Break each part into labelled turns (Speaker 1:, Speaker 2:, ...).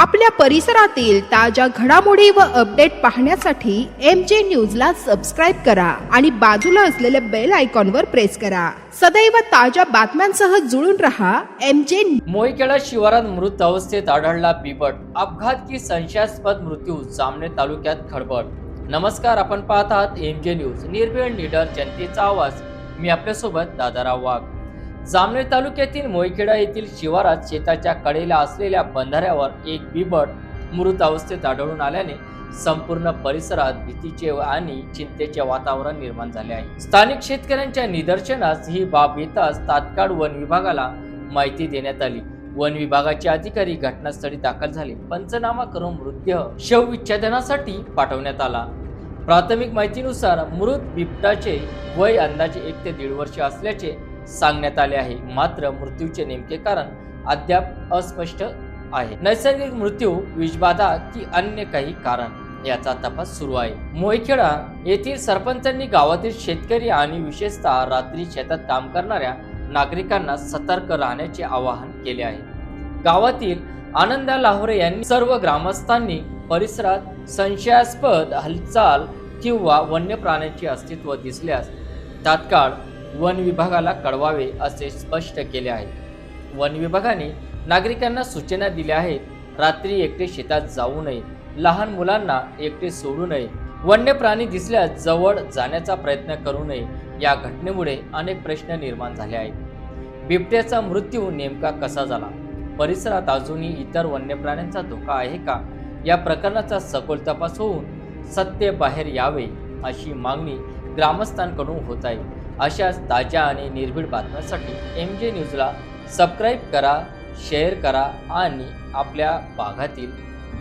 Speaker 1: आपल्या परिसरातील ताज्या घडामोडी व अपडेट पाहण्यासाठी एम जे न्यूजला सबस्क्राईब करा आणि बाजूला असलेल्या बेल आयकॉनवर प्रेस करा. सदैव ताज्या बातम्यांसह जुळून रहा एम जे
Speaker 2: मोईखेडा शिवारात मृत अवस्थेत आढळला बिबट. अपघात की संशयास्पद मृत्यू जामने तालुक्यात खडबड नमस्कार आपण पाहत आहात एम जे न्यूज निर्भीड निडर जनतेचा आवाज. मी आपल्यासोबत दादाराव वाघ जामनेर तालुक्यातील मोईखेडा येथील शिवारात शेताच्या कडेला असलेल्या बंधाऱ्यावर एक बिबट मृत अवस्थेत आढळून आल्याने संपूर्ण परिसरात भीतीचे आणि चिंतेचे वातावरण निर्माण झाले आहे. स्थानिक शेतकऱ्यांच्या निदर्शनास ही बाब येताच तात्काळ वन विभागाला माहिती देण्यात आली. वन विभागाचे अधिकारी घटनास्थळी दाखल झाले. पंचनामा करून मृतदेह शवविच्छेदनासाठी पाठवण्यात आला. प्राथमिक माहितीनुसार मृत बिबटाचे वय अंदाजे एक ते दीड वर्ष असल्याचे सांगण्यात आले आहे. मात्र मृत्यूचे नेमके कारण अद्याप अस्पष्ट आहे. नैसर्गिक मृत्यू विषबाधा की अन्य काही कारण याचा तपास सुरू आहे. मोईखेडा येथील सरपंचांनी गावातील शेतकरी आणि विशेषतः रात्री शेतात काम करणाऱ्या नागरिकांना सतर्क राहण्याचे आवाहन केले आहे. गावातील आनंदा लाहोरे यांनी सर्व ग्रामस्थांनी परिसरात संशयास्पद हालचाल किंवा वन्य प्राण्यांचे अस्तित्व दिसल्यास तात्काळ वन विभागाला कळवावे असे स्पष्ट केले आहे. वन विभागाने नागरिकांना सूचना दिल्या आहेत रात्री एकटे शेतात जाऊ नये लहान मुलांना एकटे सोडू नये वन्य प्राणी दिसल्यास जवळ जाण्याचा प्रयत्न करू नये या घटनेमुळे अनेक प्रश्न निर्माण झाले आहेत. बिबट्याचा मृत्यू नेमका कसा झाला? परिसरात अजूनही इतर वन्य प्राण्यांचा धोका आहे का? या प्रकरणाचा सखोल तपास होऊन सत्य बाहेर यावे अशी मागणी ग्रामस्थांकडून होत आहे. अशाच ताज्या आणि निर्भीड बातम्यांसाठी एम जे न्यूजला सबस्क्राईब करा शेअर करा आणि आपल्या भागातील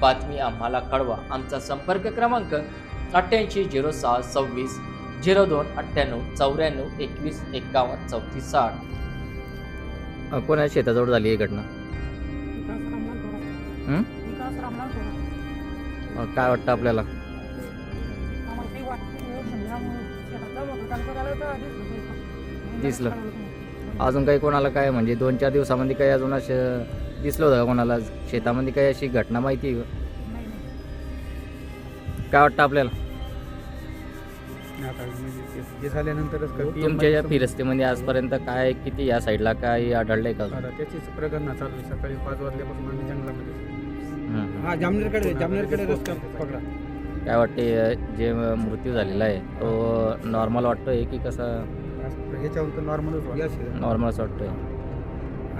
Speaker 2: बातमी आम्हाला कळवा. आमचा संपर्क क्रमांक अठ्ठ्याऐंशी झिरो सहा सव्वीस झिरो दोन अठ्ठ्याण्णव चौऱ्याण्णव एकवीस एक्कावन्न चौतीस साठ. कोणा शेताजवळ झाली ही घटना? काय वाटतं आपल्याला? दिसलं. अजून काही कोणाला काय म्हणजे दोन चार दिवसामध्ये काही अजून असं दिसलं होतं का कोणाला? शेतामध्ये काही अशी घटना माहिती? काय वाटतं आपल्याला?
Speaker 3: म्हणजे
Speaker 2: तुमच्या या
Speaker 3: मध्ये
Speaker 2: फिरस्तीमध्ये आजपर्यंत काय किती या साईडला काय आढळलंय का
Speaker 3: त्याचीच चालू आहे. सकाळी पाच वाजल्यापासून आम्ही जंगलामध्ये
Speaker 2: हं.
Speaker 4: हा जामनेरकडे जामनेरकडे रस्ता पकडा
Speaker 2: काय वाटते जे मृत्यू झालेला आहे तो नॉर्मल वाटतोय की कसं?
Speaker 3: ह्याच्यावर तर नॉर्मलच वाटतं.
Speaker 2: वाटतोय.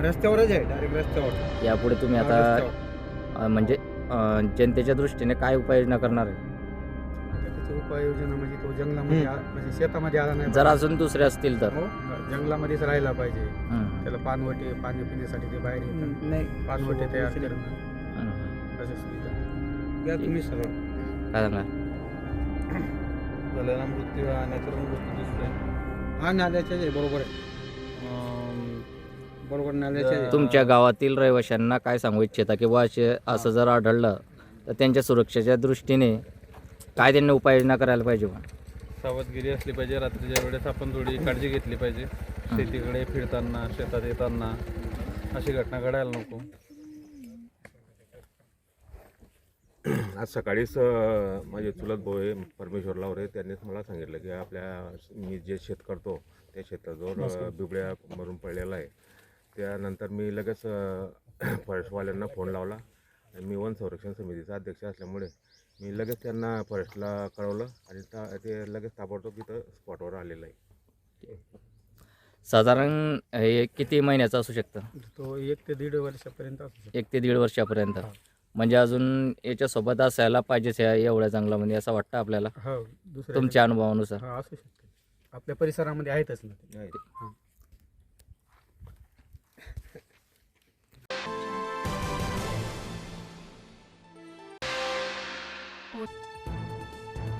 Speaker 4: रस्त्यावरच आहे डायरेक्ट रस्त्यावर.
Speaker 2: यापुढे तुम्ही
Speaker 4: हा,
Speaker 2: आता
Speaker 4: रस्त्यावर.
Speaker 2: अं, म्हणजे अं, जनतेच्या दृष्टीने काय उपाययोजना करणार आहे?
Speaker 3: आता त्याची उपाययोजना म्हणजे तो जंगलामध्ये आ- म्हणजे शेतामध्ये आला नाही
Speaker 2: जर अजून दुसरे असतील तर.
Speaker 3: पाहिजे. जंगलामध्येच राहायला पाहिजे.
Speaker 2: हं.
Speaker 3: त्याला पानवटे पाणी पिण्यासाठी ते बाहेर येतात.
Speaker 4: नाही.
Speaker 3: पानवटे तयार. करणं.
Speaker 2: हं.
Speaker 3: अशा सुविधा.
Speaker 4: या तुम्ही सरळ
Speaker 2: काय सांगणार
Speaker 5: झालेला मृत्यू हा नॅचरल मृत्यू दिसतोय.
Speaker 4: हा नाल्याच्या आहे बरोबर आहे. अं, बरोबर नाल्याच्या आहे.
Speaker 2: तुमच्या गावातील रहिवाशांना काय सांगू इच्छिता किंवा असे असं जर आढळलं तर त्यांच्या सुरक्षेच्या दृष्टीने काय त्यांनी उपाययोजना करायला पाहिजे बा?
Speaker 5: सावधगिरी असली पाहिजे रात्रीच्या वेळेस आपण थोडी काळजी घेतली पाहिजे. शेतीकडे फिरताना शेतात येताना अशी घटना घडायला नको.
Speaker 6: आज सकाळीच अ, माझे चुलत भाऊ आहे परमेश्वर लावरे त्यांनीच मला सांगितलं की आपल्या मी जे शेत करतो त्या शेताजवळ अ, बिबड्या मरून पडलेला आहे. त्यानंतर मी लगेच अ, फॉरेस्टवाल्यांना फोन लावला. आणि मी वन संरक्षण समितीचा अध्यक्ष असल्यामुळे मी लगेच त्यांना फॉरेस्टला कळवलं आणि ता- ते लगेच ताबडतोब इथं स्पॉटवर आलेलं आहे.
Speaker 2: साधारण हे किती महिन्याचं असू शकतं?
Speaker 3: तो एक ते दीड वर्षापर्यंत असू शकतो.
Speaker 2: एक ते दीड वर्षापर्यंत. म्हणजे अजून याच्यासोबत असायला पाहिजेच या एवढ्या जंगलामध्ये असं वाटतं आपल्याला?
Speaker 3: हो दुसऱ्या
Speaker 2: तुमच्या अनुभवानुसार.
Speaker 3: हा असू शकते. आपल्या परिसरामध्ये आहेतच ना ते. हां.